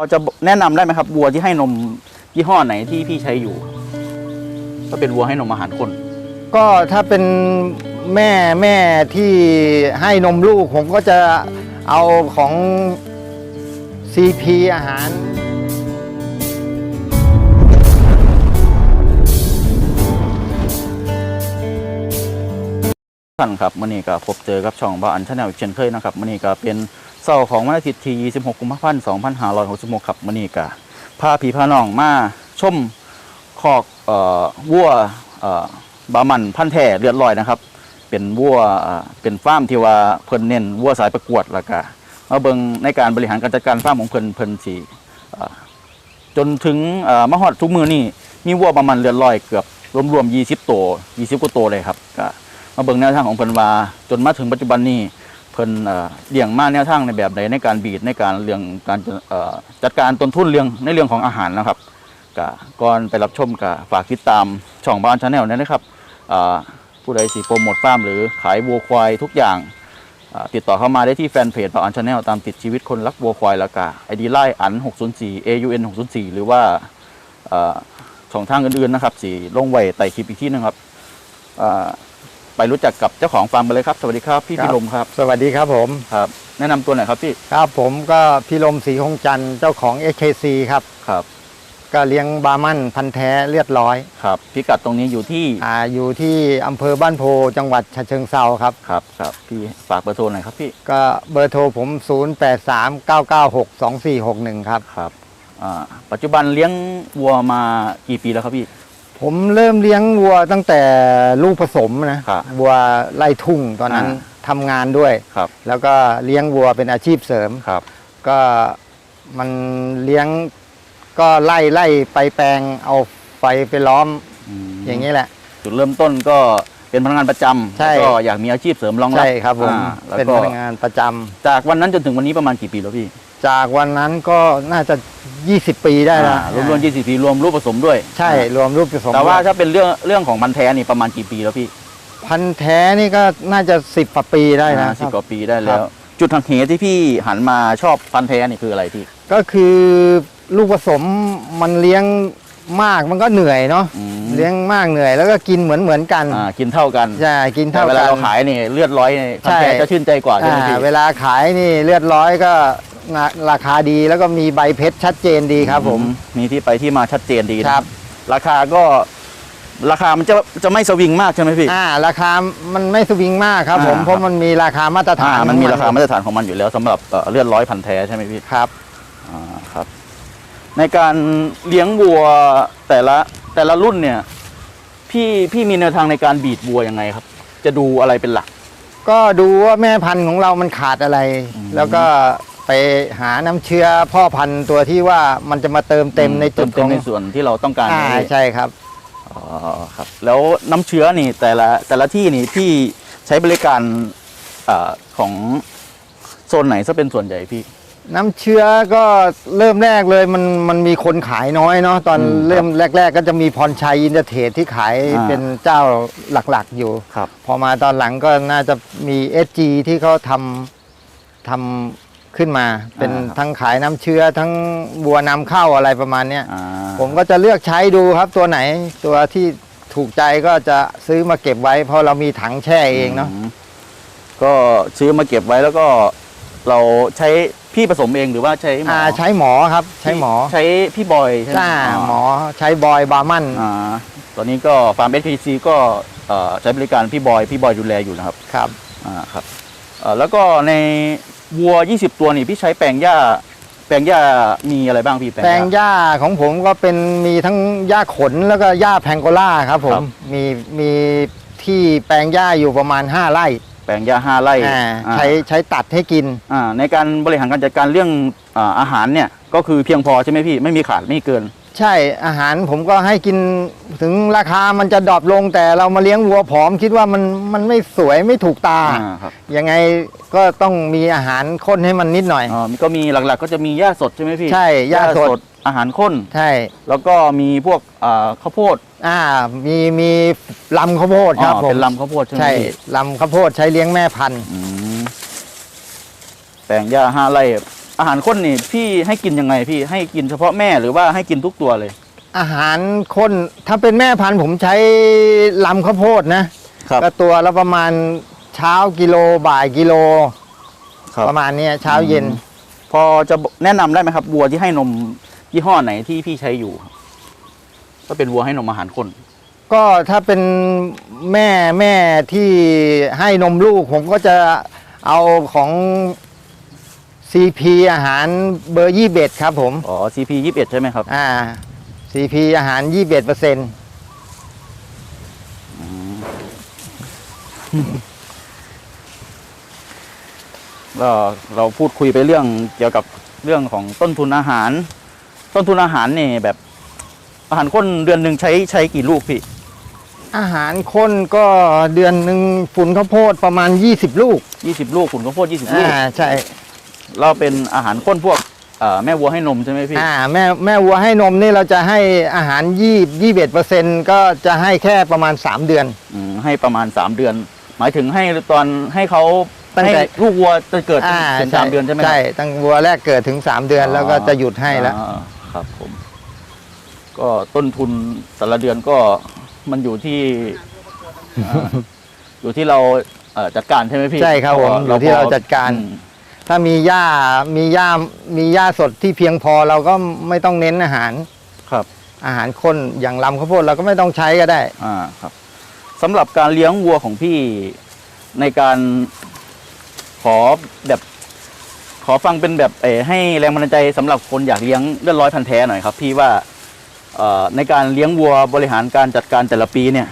พอจะแนะนำได้ไหมครับวัวที่ให้นมยี่ห้อไหนที่พี่ใช้อยู่ ก็เป็นวัวให้นมอาหารคน ก็ถ้าเป็นแม่แม่ที่ให้นมลูก ผมก็จะเอาของ CP อาหารท่านครับมื่อนี้ก็พบเจอกับช่องบ้านชาแนลอีกเช่นเคยนะครับมื่อนี้ก็เป็น เสาร์ของวันอาทิตย์ที่ 26 กุมภาพันธ์ 2566ครับมื่อนี้ก็พาพี่พาน้องมาชมคอกเอ่อวัวเอ่อบามันพันธุ์แท้เลือดลอยนะครับ เป็นวัวเอ่อเป็นฟาร์มที่ว่าเพิ่นเน้นวัวสายประกวดแล้วก็มาเบิ่งในการบริหารการจัดการฟาร์มของเพิ่นเพิ่นสิเอ่อจนถึงเอ่อมาฮอดทุกมือนี่มีวัวประมาณเลือดลอยเกือบรวมๆ20 ตัว 20 กว่าตัวเลยครับก็มาเบิ่งแนวทางของเพิ่นว่าจนมาถึงปัจจุบันนี้ พิ่นเลี้ยงมาแนวทางในแบบใดในการบีดในการเรื่องการจัดการต้นทุนเรื่องในเรื่องของอาหารนะครับกก่อนไปรับชมก็ฝากติดตามช่องบ้านชาแนลนะครับผู้ใดสิโปรโมทฟาร์มหรือขายวัวควายทุกอย่าง ติดต่อเข้ามาได้ที่แฟนเพจบ้านชาแนลตามติดชีวิตคนรักวัวควายแล้วก็ไอดีไลน์อัน 604 AUN 604 หรือว่าเอ่อช่องทางอื่นๆนะครับสีลงไว้ใต้คลิปอีกที่หนึงครับอ่อ ไปรู้จักกับเจ้าของฟาร์มกันเลยครับ สวัสดีครับพี่ครับพิรมครับสวัสดีครับผมครับ แนะนำตัวหน่อยครับพี่ครับผมก็พี่ลมศรีคงจันทร์เจ้าของ SKC ครับครับ ก็เลี้ยงบาร์มันพันธุ์แท้เลือดร้อยครับ พิกัดตรงนี้อยู่ที่อ่าอยู่ที่อำเภอบ้านโพจังหวัดฉะเชิงเซาครับ ครับครับพี่ฝากเบอร์โทรหน่อยครับพี่ก็เบอร์โทรผม 0839962461 ครับครับอ่าปัจจุบันเลี้ยงวัวมากี่ปีแล้วครับพี่ ผมเริ่มเลี้ยงวัวตั้งแต่ลูกผสมนะครับวัวไล่ทุ่งตอนนั้นอ่าทำงานด้วย ครับแล้วก็เลี้ยงวัวเป็นอาชีพเสริม ครับก็มันเลี้ยงก็ไล่ไล่ไปแปลงเอาไฟไปล้อมมอย่างนี้แหละ จุดเริ่มต้นก็ เป็นพนักงานประจำใช่ แล้วก็อยากมีอาชีพเสริมรองรับใช่ครับผมอ่าแล้วเป็นก็พนักงานประจำจากวันนั้นจนถึงวันนี้ประมาณกี่ปีแล้วพี่จากวันนั้นก็น่าจะ 20 ปีได้แล้วอ่ารวมรวมยี่สิบปีรวมรูปผสมด้วยใช่อ่ารวมรูปผสมแต่ว่าด้วยถ้าเป็นเรื่องเรื่องของพันธุ์แท้นี่ประมาณกี่ปีแล้วพี่พันธุ์แท้นี่ก็น่าจะ 10กว่าปีได้นะสิบครับกว่าปีได้แล้ครัวบจุดหักเหที่พี่หันมาชอบพันธุ์แท้นี่คืออะไรพี่ก็คือลูกผสมมันเลี้ยง มากมันก็เหนื่อยเนาะอืม เลี้ยงมากเหนื่อย แล้วก็กินเหมือนเหมือนกันอ่ากินเท่ากันใช่กินแต่เท่าเวกัลานเราขายนี่เลือดร้อยนี่พันใช่แท้จะชื่นใจกว่าใช่ไหมอ่าพี่เวลาขายนี่เลือดร้อยก็ราราคาดีแล้วก็มีใบเพชรชัดเจนดีครับผม มีที่ไปที่มาชัดเจนดีครับ ราคาก็ราคามันจะจะไม่สวิงมากใช่ไหมพี่ อ่าราคามันไม่สวิงมากครับผมอ่า เพราะมันมีราคามาตรฐาอ่านมันมีราคามาตรฐานของมันอยู่แล้วสำหรับเอ่อเลือดร้อยพันธุ์แท้ใช่ไหมพี่ครับ อ่าครับ ในการเลี้ยงวัวแต่ละแต่ละรุ่นเนี่ย พี่พี่มีแนวทางในการบีดวัวยังไงครับ จะดูอะไรเป็นหลัก ก็ดูว่าแม่พันธุ์ของเรามันขาดอะไรอืมแล้วก็ไปหาน้ำเชื้อพ่อพันธุ์ตัวที่ว่ามันจะมาเติมเต็มในจุดเติขมองในส่วนที่เราต้องการอ่าไหมพี่ใช่ครับ อ๋อครับ แล้วน้ำเชื้อนี่แต่ละแต่ละที่นี่พี่ใช้บริการเออของโซนไหนซะเป็นส่วนใหญ่พี่ น้ำเชื้อก็เริ่มแรกเลยมันมันมีคนขายน้อยเนาะตอนอืมเริ่มแรก ๆ ก็จะมีพรชัยอินเตอร์เทรดที่ขายอ่าเป็นเจ้าหลักๆอยู่ ครับ พอมาตอนหลังก็น่าจะมี SG ที่เขาทำทำขึ้นมา เป็นอ่าครับ ทั้งขายน้ำเชื้อทั้งบัวนำเข้าอะไรประมาณเนี้ย อ่าผมก็จะเลือกใช้ดูครับตัวไหนตัวที่ถูกใจก็จะซื้อมาเก็บไว้ เพราะเรามีถังแช่เองเนาะ มก็ซื้อมาเก็บไว้แล้วก็เราใช้ พี่ผสมเองหรือว่าใช้หมออ่าใช้หมอครับ ใช้หมอใช้พี่บอยใช่ไหมจ้าหมอใช้บอยบาร์มันอ่าตอนนี้ก็ฟาร์มเอสพีซีก็เอ่อใช้บริการพี่บอยพี่บอยดูแลอยู่นะครับครับอ่าครับเอ่อแล้วก็ในวัว 20 ตัวนี่พี่ใช้แปลงหญ้า แปลงหญ้ามีอะไรบ้างพี่แปลงแปลงหญ้าหญ้าของผมก็เป็นมีทั้งหญ้าขนแล้วก็หญ้าแพงโกล่าครับผครัมบมีมีที่แปลงหญ้าอยู่ประมาณ 5 ไร่ แปลงหญ้าห้าไร่อ่าอ่าใช้ใช้ตัดให้กิน อ่าในการบริหารการจัดการเรื่องอ่าอาหารเนี่ยก็คือเพียงพอใช่ไหมพี่ไม่มีขาดไม่มีเกิน ใช่อาหารผมก็ให้กินถึงราคามันจะดรอปลงแต่เรามาเลี้ยงวัวผอมคิดว่ามันมันไม่สวยไม่ถูกตา อ่าครับ ยังไงก็ต้องมีอาหารข้นให้มันนิดหน่อยอ่าก็มีหลักๆก็จะมีหญ้าสดใช่ไหมพี่ใช่หญ้าสด อาหารข้น ใช่ แล้วก็มีพวกอ่าข้าวโพดอ่า มีมีลำข้าวโพดครับอ๋อผมเป็นลำข้าวโพดใช่ไหมใช่พี่ลำข้าวโพดใช้เลี้ยงแม่พันธุ์ อืมแปลงหญ้าห้าไร่อาหารข้นนี่พี่ให้กินยังไงพี่ให้กินเฉพาะแม่หรือว่าให้กินทุกตัวเลย อาหารคนถ้าเป็นแม่พันธุ์ผมใช้ลำข้าวโพดนะครับ ก็ตัวละประมาณเช้ากิโลบ่ายกิโลครับประมาณเนี้ยเช้าเย็นอืมพอจะแนะนำได้ไหมครับวัวที่ให้นม ยี่ห้อไหนที่พี่ใช้อยู่ครับก็เป็นวัวให้นมอาหารข้นก็ถ้าเป็นแม่แม่ที่ให้นมลูก ผมก็จะเอาของ CP อาหารเบอร์ยี่เบ็ดครับผม อ๋อ CP ยี่สิบเอ็ดใช่ไหมครับอ่า CP อาหารยี่เบ็ดเปอร์เซ็นต์ก็เราพูดคุยไปเรื่องเกี่ยวกับเรื่องของต้นทุนอาหาร ต้นทุนอาหารนี่แบบ อาหารข้นเดือนหนึ่งใช้ใช้กี่ลูกพี่อาหารข้นก็เดือนหนึ่งฝุ่นข้าวโพดประมาณ 20 ลูกยี่สิบลูกขุนข้าวโพดยี่สิบลูกอ่าใช่เราเป็นอาหารข้นพวกเอ่อแม่วัวให้นมใช่ไหมพี่ อ่าแม่แม่วัวให้นมนี่เราจะให้อาหารยี่ยี่เบ็ดเปอร์เซ็นต์ก็จะให้แค่ประมาณ 3 เดือน อืมให้ประมาณสามเดือน หมายถึงให้ตอนให้เขาตั้งให้แต่ ลูกวัวจะเกิดอ่าถึงสามเดือนใช่ไหมครับใช่ตั้งวัวแรกเกิดถึง 3 เดือนแล้วก็จะหยุดให้แล้ว อ่า ครับผม ก็ต้นทุนแต่ละเดือนก็มันอยู่ที่อ่าอยู่ที่เราเอ่อจัดการใช่ไหมพี่ใช่ครับผมอยู่ที่เราจัดการ อืมถ้ามีหญ้ามีหญ้ามีหญ้าสดที่เพียงพอเราก็ไม่ต้องเน้นอาหาร ครับ อาหารข้นอย่างลำข้าวโพดเราก็ไม่ต้องใช้ก็ได้ อ่าครับสำหรับการเลี้ยงวัวของพี่ในการขอแบบ ขอฟังเป็นแบบเออให้แรงบันดาลใจสำหรับคนอยากเลี้ยงเลือดร้อยพันธุ์แท้หน่อยครับ พี่ว่าเอ่อในการเลี้ยงวัวบริหารการจัดการแต่ละปีเนี่ย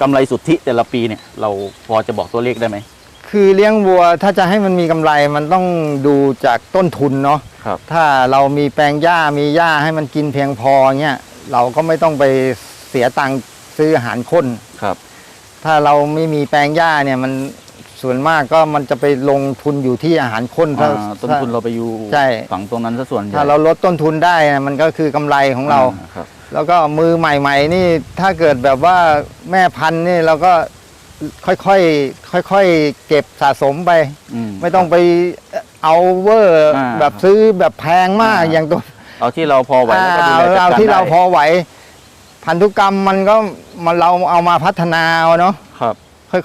กำไรสุทธิแต่ละปีเนี่ย เราพอจะบอกตัวเลขได้ไหม คือเลี้ยงวัวถ้าจะให้มันมีกำไรมันต้องดูจากต้นทุนเนาะครับ ถ้าเรามีแปลงหญ้ามีหญ้าให้มันกินเพียงพอเงี้ยเราก็ไม่ต้องไปเสียตังค์ซื้ออาหารข้น ครับ ถ้าเราไม่มีแปลงหญ้าเนี่ยมัน ส่วนมากก็มันจะไปลงทุนอยู่ที่อาหารข้นถ้าอ่าต้นทุนเราไปอยู่ใช่ ฝั่งตรงนั้นซะส่วนใหญ่ถ้าเราลดต้นทุนได้นะมันก็คือกำไรของเรา อ่ครับ แล้วก็มือใหม่ ๆ นี่ถ้าเกิดแบบว่าแม่พันธุ์นี่เราก็ค่อยๆค่อยๆเก็บสะสมไปอืมไม่ต้องไปเอาเวอร์อ่าแบบซื้อแบบแพงมากอ่า อย่างตัวเอาที่เราพอไหวแล้วก็ดูอ่าแลจัดเอาการที่เราได้พอไหว พันธุกรรมมันก็มันเราเอามาพัฒนาเอาเนาะครับ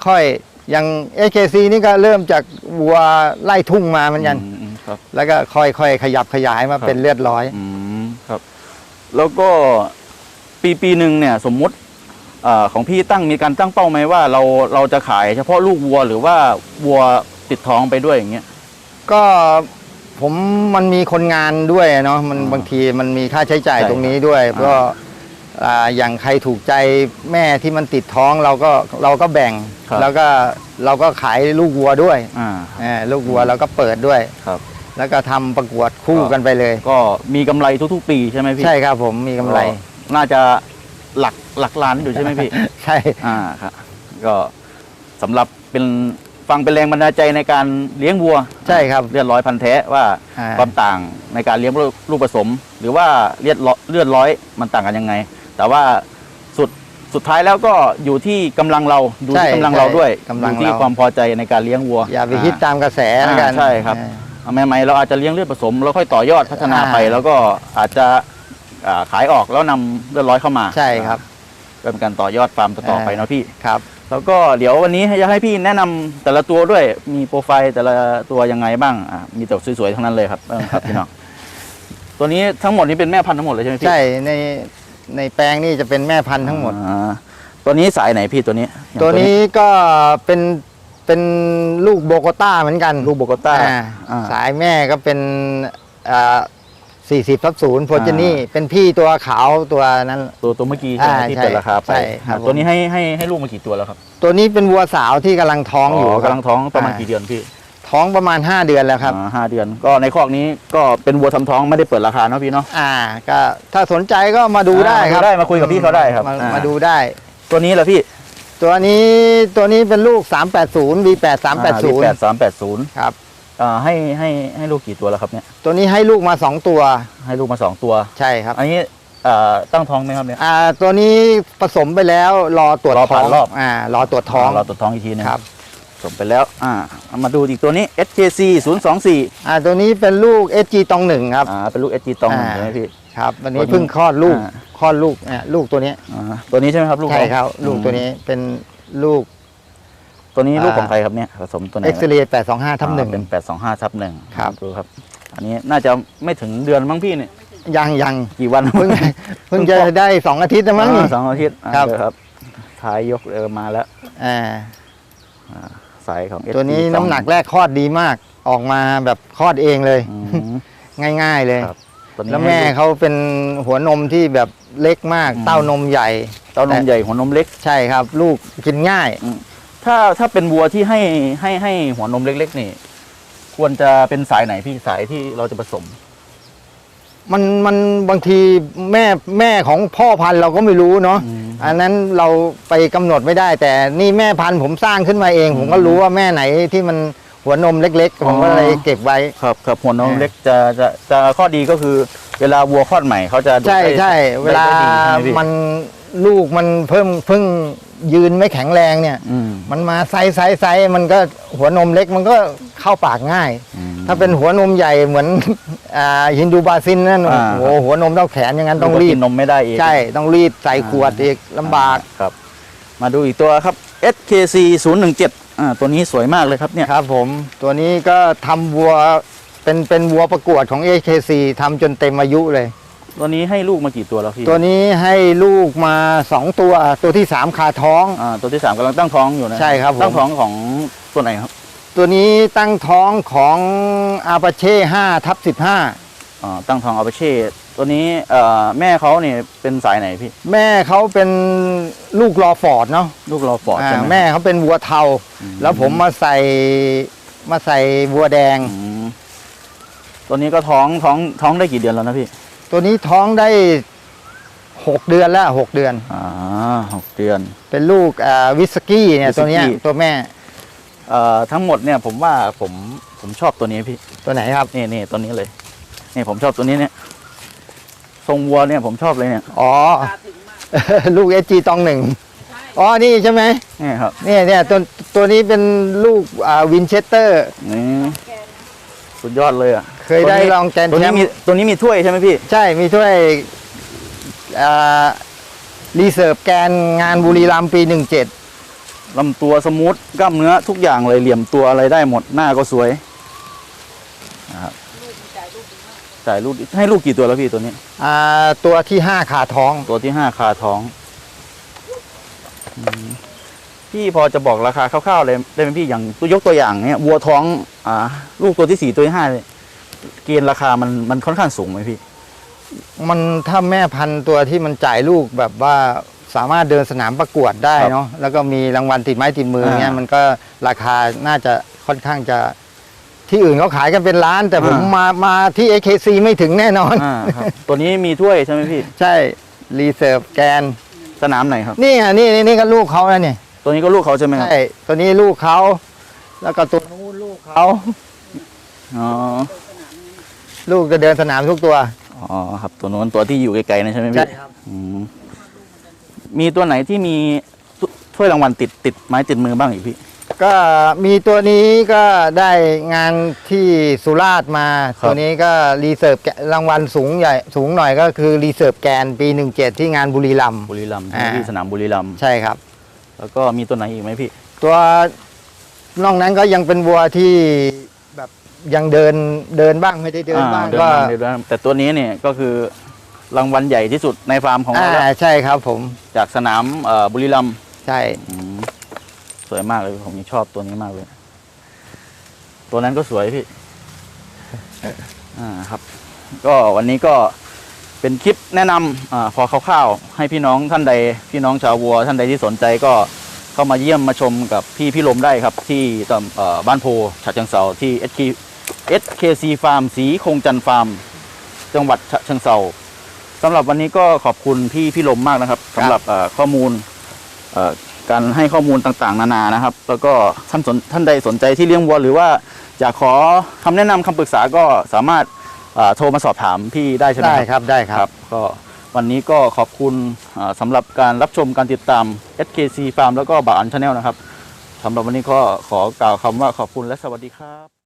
ค่อยๆ อย่าง AKC นี่ก็เริ่มจากวัวไล่ทุ่งมาเหมือนกัน อืมครับ แล้วก็ค่อยๆ ขยับขยายมาครับ เป็นเลือดร้อย อืมครับ แล้วก็ปีปีหนึ่งเนี่ย สมมุติอาของพี่ตั้งมีการตั้งเป้าไหมว่าเราเราจะขายเฉพาะลูกวัวหรือว่าวัวติดท้องไปด้วยอย่างเงี้ย ก็ผมมันมีคนงานด้วยเนาะมันอ่าบางทีมันมีค่าใช้จ่ายใช่ตรงนี้ด้วยครับก็ อ่าอย่างใครถูกใจแม่ที่มันติดท้องเราก็เราก็แบ่งครับแล้วก็เราก็ขายลูกวัวด้วยอ่าเออลูกวัวเราก็เปิดด้วยครับแล้วก็ทำประกวดคู่ก็กันไปเลย ก็มีกำไรทุกๆ ปีใช่ไหมพี่ใช่ครับผมมีกำไรก็น่าจะหลักหลักล้านอยู่ใช่ไหมพี่ใช่อ่าครับก็สำหรับเป็นฟังเป็นแรงบันดาลใจในการเลี้ยงวัว ใช่ครับเลือดร้อยพันธุ์แท้ว่าอ่าความต่างในการเลี้ยงลูกลูกผสม หรือว่าเลือดร้อยเลือดร้อยมันต่างกันยังไง แต่ว่าสุดสุดท้ายแล้วก็อยู่ที่กำลังเราดูที่ใช่กำลังเราด้วยใช่กำลังอยู่ที่เรา ความพอใจในการเลี้ยงวัวอย่าไปคิดตามกระแสแล้วกัน อ่าใช่ครับเอออ่าใหม่ๆเราอาจจะเลี้ยงเลือดผสมแล้วค่อยต่อยอดพัฒนาอ่าไปแล้วก็อาจจะอ่าขายออกแล้วนำเลือดร้อยเข้ามาใช่ครับก็เป็นการต่อยอดฟาร์มต่อๆไปเนาะพี่ ครับ แล้วก็เดี๋ยววันนี้จะให้พี่แนะนำแต่ละตัวด้วยมีโปรไฟล์แต่ละตัวยังไงบ้างอะมีแต่สวยๆทั้งนั้นเลยครับเออครับพี่น้องตัวนี้ทั้งหมดนี้เป็นแม่พันธุ์ทั้งหมดเลยใช่ไหมพี่ ใช่ใน ในแปลงนี่จะเป็นแม่พันธุ์ทั้งหมด อ่าตัวนี้สายไหนพี่ตัวนี้อย่างตัวนี้ก็เป็นเป็นลูกโบโกต้าเหมือนกันลูกโบโกต้าอ่าอ่า สายแม่ก็เป็นสี่สิบทับศูนย์โพจินี่อ่า เป็นพี่ตัวขาวตัวนั้น ตัวตัวเมื่อกี้ใช่ไหมอ่าที่ใช่เปิดราคาไปใช่ครับอ่าตัวนี้ให้ให้ให้ลูกมากี่ตัวแล้วครับตัวนี้เป็นวัวสาวที่กำลังท้องอยู่ครับกำลังท้องประมาณอ่ากี่เดือนพี่ ท้องประมาณ 5 เดือนแล้วครับอ่าห้าเดือน ก็ในคอกนี้ก็เป็นวัวทำท้องไม่ได้เปิดราคาเนาะพี่เนาะ อ่า ก็ถ้าสนใจก็มาดูได้ครับมาดูได้มาคุยกับพี่เขาได้ครับมาอ่าม มาดูได้ ตัวนี้แหละพี่ตัวนี้ตัวนี้เป็นลูก 380 V8 แปด380 สามแปดศูนย์ครับ อ่าให้ให้ให้ลูกกี่ตัวแล้วครับเนี่ย ตัวนี้ให้ลูกมา 2 ตัวให้ลูกมาสองตัว ใช่ครับอันนี้เอ่อตั้งท้องไหมครับเนี่ย อ่าตัวนี้ผสมไปแล้วรอตรวจรอท้ผ่าอนงรอบ อ่ารอตรวจท้อง เราตรวจท้องอีกทีหนึงครับ สมไปแล้วอ่าเอามาดูอีกตัวนี้ SKC 024อ่าตัวนี้เป็นลูก SG ตองหนึ่งครับอ่าเป็นลูก SG ตองอ่าใช่ไหมพี่ครับวันนี้ตัวนี้เพิ่งคลอดลูกอ่าคลอดลูกเนี่ยลูกตัวเนี้ยอ่าตัวนี้ใช่ไหมครับลูกใช่ครับอืมลูกตัวนี้เป็นลูก ตัวนี้ลูกอ่าของใครครับเนี่ยผสมตัวไหนเอ็กซ์เรย์แปดสองห้าทับหนึ่งอ่าเป็น825ทับหนึ่งครับดูครับ อันนี้น่าจะไม่ถึงเดือนมั้งพี่เนี่ยยังยังกี่วันเพิ่งเพิ่งจะได้สองอาทิตย์นะมั้งนี่อ่าสองอาทิตย์อ่าครับเดี๋ยวครับท้ายยกเออมาแล้วอ่า สายของ SG ตัวนี้น้ำหนักแรกคลอดดีมาก ออกมาแบบคลอดเองเลย อืม ง่าย ๆ เลย ครับ ตัวนี้แล้วแม่ให้ลูก เขาเป็นหัวนมที่แบบเล็กมาก อืม เต้านมใหญ่ เต้านมใหญ่หัวนมเล็ก ใช่ครับ ลูกกินง่าย ถ้าถ้าเป็นวัวที่ให้ให้ให้หัวนมเล็ก ๆ นี่ ควรจะเป็นสายไหนพี่สายที่เราจะผสม มันมันบางทีแม่แม่ของพ่อพันธุ์เราก็ไม่รู้เนาะอืม อันนั้นเราไปกำหนดไม่ได้ แต่นี่แม่พันธุ์ผมสร้างขึ้นมาเอง ผมก็รู้ว่าแม่ไหนที่มันหัวนมเล็กๆ ผมก็เลยเก็บไว้ ครับครับหัวนมอ่าเล็กจะจะจะข้อดีก็คือ เวลาวัวคลอดใหม่เขาจะดูดใช่ได้ใช่เวลาได้ดีใช่ไหพี่มัน ลูกมันเพิ่มเพิ่งยืนไม่แข็งแรงเนี่ย อืม มันมาไซส์ไซส์ไซส์มันก็หัวนมเล็กมันก็เข้าปากง่าย อืมถ้าเป็นหัวนมใหญ่เหมือน อ่าฮินดูบาซินนั่นอ่า โอ้โหหัวนมเท่าแขนอย่างนั้นต้องลูกก็รีกิดนนมไม่ได้อีกใช่ต้องรีดใส่ขวดอีกลำบากครับ มาดูอีกตัวครับ SKC 017อ่าตัวนี้สวยมากเลยครับเนี่ย ครับผม ตัวนี้ก็ทำวัวเป็นเป็นวัวประกวดของ AKC ทำจนเต็มอายุเลย ตัวนี้ให้ลูกมากี่ตัวแล้วพี่ตัวนี้ให้ลูกมา2ตัวตัวที่3คาท้องอ่าตัวที่สามกำลังตั้งท้องอยู่นะใช่ครับผมตั้งท้องของตัวไหนครับ ตัวนี้ตั้งท้องของอาปาเช่5ทับ15อ่าตั้งท้องเอาไปเช่ตัวนี้เอ่อแม่เขาเนี่ยเป็นสายไหนพี่ แม่เขาเป็นลูกรอฟอร์ดเนาะลูกรอฟอร์ดอ่าใช่ไหมแม่เขาเป็นวัวเทาอืมแล้วผมมาใส่มาใส่วัวแดงอืมตัวนี้ก็ท้องท้องท้องได้กี่เดือนแล้วนะพี่ ตัวนี้ท้องได้6เดือนแล้ว6เดือน อ่าหกเดือน เป็นลูกอ่าวิสกี้เนี่ยตัวเนี้ยวิสกี้ตัวแม่เอ่อทั้งหมดเนี่ยผมว่าผมผมชอบตัวนี้พี่ตัวไหนครับ นี่นี่ตัวนี้เลยนี่ผมชอบตัวนี้เนี่ยทรงวัวเนี่ยผมชอบเลยเนี่ยอ๋อ ลูกเอจีตองหนึ่งอ๋อนี่ใช่ไหมนี่ครับเนี่ยเนี่ยตัวตัวนี้เป็นลูกอ่าวินเชสเตอร์ นี่ สุดยอดเลยอะเคยได้รองแกรนด์ตัวแชนี้มมีป์ตัวนี้มีถ้วยใช่ไหมพี่ ใช่มีถ้วยอ่ารีเซิร์ฟแกนงานบุรีรัมย์ปี 17 ลำตัวสมูทกล้ามเนื้อทุกอย่างเลยเหลี่ยมตัวอะไรได้หมดหน้าก็สวยนะครับจ่ายลูกให้ลูกกี่ตัวแล้วพี่ตัวนี้ อ่าตัวที่ 5 ขาท้องตัวที่ห้าคาท้องอืม พี่พอจะบอกราคาคร่าวๆเลยได้ไหมพี่อย่างตัวยกตัวอย่างเนี่ยวัวท้องอ่าลูกตัวที่สี่ตัวที่ห้าเนี่ยเกณฑ์ราคามันมันค่อนข้างสูงไหมพี่ มันถ้าแม่พันธุ์ตัวที่มันจ่ายลูกแบบว่าสามารถเดินสนามประกวดได้ครับเนาะแล้วก็มีรางวัลติดไม้ติดมือเงี้ยอ่ามัมันก็ราคาน่าจะค่อนข้างจะที่อื่นเขาขายกันเป็นล้าน แต่ผมอ่าม มามาที่ AKC ไม่ถึงแน่นอน อ่าครับ ตัวนี้มีถ้วยใช่ไหมพี่ ใช่รีเซิร์ฟแกนสนามไหนครับ นี่อะนี่นี่นี่ก็ลูกเขาแล้วเนี่ย ตัวนี้ก็ลูกเขาใช่ไหมครับใช่ตัวนี้ลูกเขา แล้วก็ตัวนู้นลูกเขาอ๋อลูกจะเดินสนามทุกตัวอ๋อครับ ตัวนู้นตัวที่อยู่ไกลๆนะใช่ไหมใช่พี่ครับอืมมีตัวไหนที่มีถ้วยรางวัลติดติดไม้ติดมือบ้างอีกพี่ก็มีตัวนี้ก็ได้งานที่สุราษฎร์มาครับตัวนี้ก็รีเซิร์ฟแกรางวัลสูงใหญ่สูงหน่อยก็คือรีเซิร์ฟแกนปี17ที่งานบุรีรัมย์บุรีรัมย์ใช่ไหมอ่าพี่สนามบุรีรัมย์ใช่ครับ แล้วก็มีตัวไหนอีกไหมพี่ ตัวนอกนั้นก็ยังเป็นวัวที่แบบยังเดินเดินบ้างไม่ได้เดินบ้างอ่เดินก็บ้างเดินบ้างแต่ตัวนี้เนี่ยก็คือรางวัลใหญ่ที่สุดในฟาร์มของเราอ่าแล้วใช่ครับผมจากสนามเอ่อบุรีรัมย์ใช่ อืมสวยมากเลยผมยังชอบตัวนี้มากเลย ตัวนั้นก็สวยพี่ อ่าครับ ก็วันนี้ก็ เป็นคลิปแนะนำอาพอคร่าวๆให้พี่น้องท่านใด พี่น้องชาววัว ท่านใดที่สนใจก็เข้ามาเยี่ยมมาชมกับพี่พี่ลมได้ครับ ที่ตำเอ่อบ้านโพฉะเชิงเซาที่ SK SKC Farm สีคงจันทร์ฟาร์ม จังหวัดฉะเชิงเซาสำหรับวันนี้ก็ขอบคุณพี่พี่ลมมากนะครับสำหรับเอ่อข้อมูลเอ่อการให้ข้อมูลต่างๆ นานานะครับ แล้วก็ท่านสนท่านใดสนใจที่เลี้ยงวัวหรือว่าอยากขอคำแนะนำคำปรึกษาก็สามารถเอ่อโทรมาสอบถามพี่ได้ใช่ไหมได้ครับครับได้ครับ ก็วันนี้ก็ขอบคุณอ่าสำหรับการรับชมการติดตาม SKC Farm แล้วก็บ่าวอันชาแนลนะครับสำหรับวันนี้ก็ขอกล่าวคำว่าขอบคุณและสวัสดีครับ